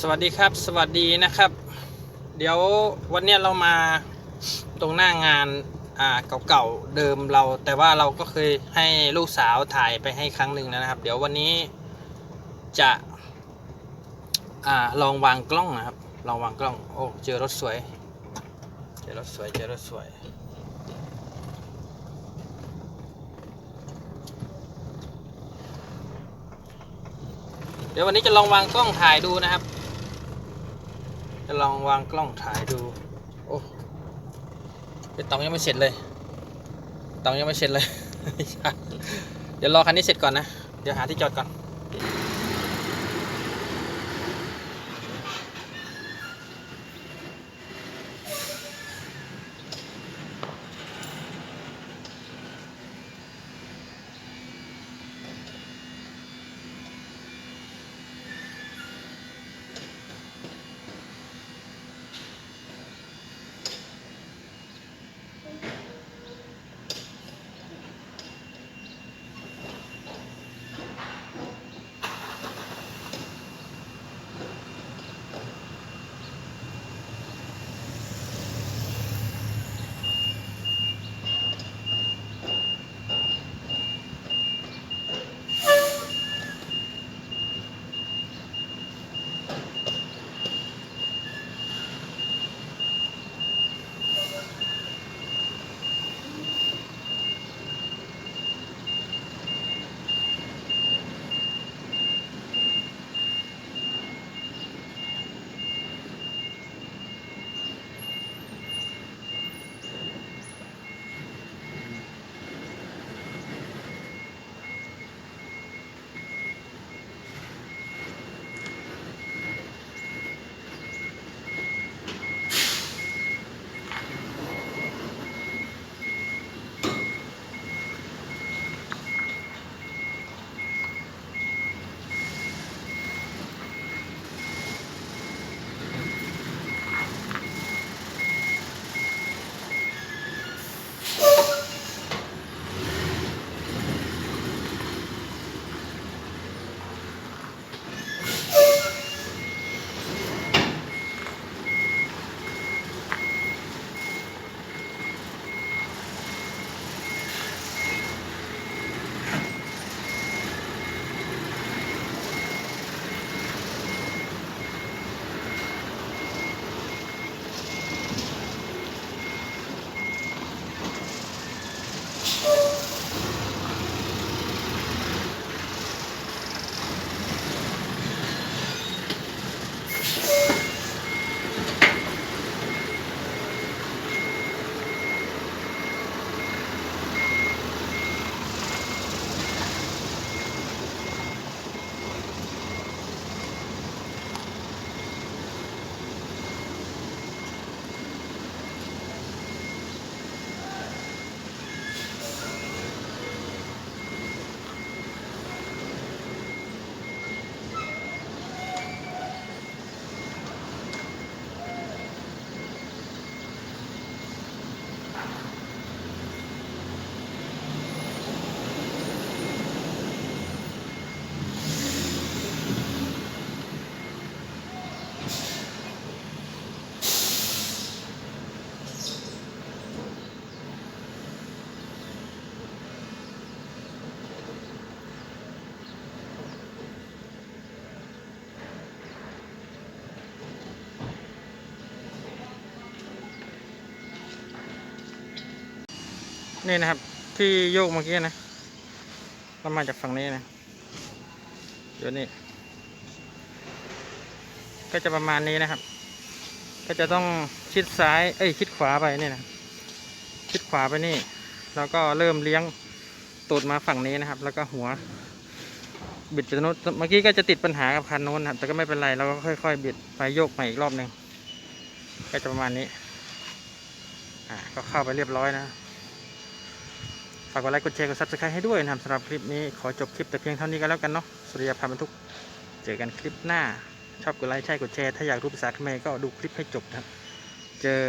สวัสดีครับสวัสดีนะครับ เดี๋ยววันนี้เรามาตรงหน้างานอ่าเก่าๆเดิมเรา แต่ว่าเราก็เคยให้ลูกสาวถ่ายไปให้ครั้งหนึ่งนะครับ เดี๋ยววันนี้จะอ่าลองวางกล้องนะครับ ลองวางกล้องโอ้เจอรถสวย เจอรถสวยเจอรถสวยเดี๋ยววันนี้จะลองวางกล้องถ่ายดูนะครับ จะลองวางกล้องถ่ายดู โอ้ไปตองยังไม่เสร็จเลยตองยังไม่เสร็จเลย เดี๋ยวรอคันนี้เสร็จก่อนนะ เดี๋ยวหาที่จอดก่อน นี่นะครับ ที่โยกเมื่อกี้นะเรามาจากฝั่งนี้นะเดี๋ยวนี้ก็จะประมาณนี้นะครับ ก็จะต้องชิดซ้าย เอ้ยชิดขวาไปนี่นะชิดขวาไปนี่ แล้วก็เริ่มเลี้ยงตูดมาฝั่งนี้นะครับ แล้วก็หัว บิดไปตรงนู้นเมื่อกี้ก็จะติดปัญหากับคันโน้นครับแต่ก็ไม่เป็นไรเราก็ค่อย ๆ บิดไปโยกใหม่อีกรอบหนึ่งก็จะประมาณนี้ อ่าก็เข้าไปเรียบร้อยนะ ฝากกดไลค์กดแชร์กด subscribe ให้ด้วยนะครับสำหรับคลิปนี้ขอจบคลิปแต่เพียงเท่านี้ก็แล้วกันเนาะสุริยาพาบรรทุกเจอกันคลิปหน้า ชอบกดไลค์ใช่กดแชร์ถ้าอยากรู้ภาษาเขมรก็ดูคลิปให้จบนะครับ เจอ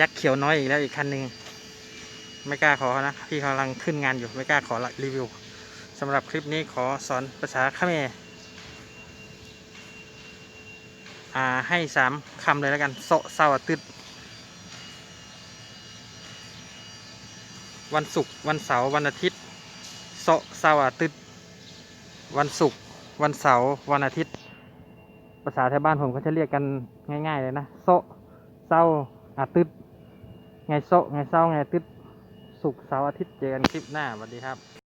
ยักษ์เขียวน้อยอีกแล้วอีกคันหนึ่งไม่กล้าขอนะพี่กำลังขึ้นงานอยู่ไม่กล้าขอรีวิวสำหรับคลิปนี้ขอสอนภาษาเขมรอ่าให้สามคำเลยแล้วกันโซะเสาร์อาทิตย์ วันศุกร์วันเสาร์วันอาทิตย์โซะเสาร์อาทิตย์วันศุกร์วันเสาร์วันอาทิตย์ ภาษาไทยบ้านผมก็จะเรียกกันง่าย ๆ เลยนะโซะเสาร์อาทิตย์ไงโซะไงเสาร์ไงอาทิตย์ศุกร์เสาร์อาทิตย์เจอกันคลิปหน้าสวัสดีครับ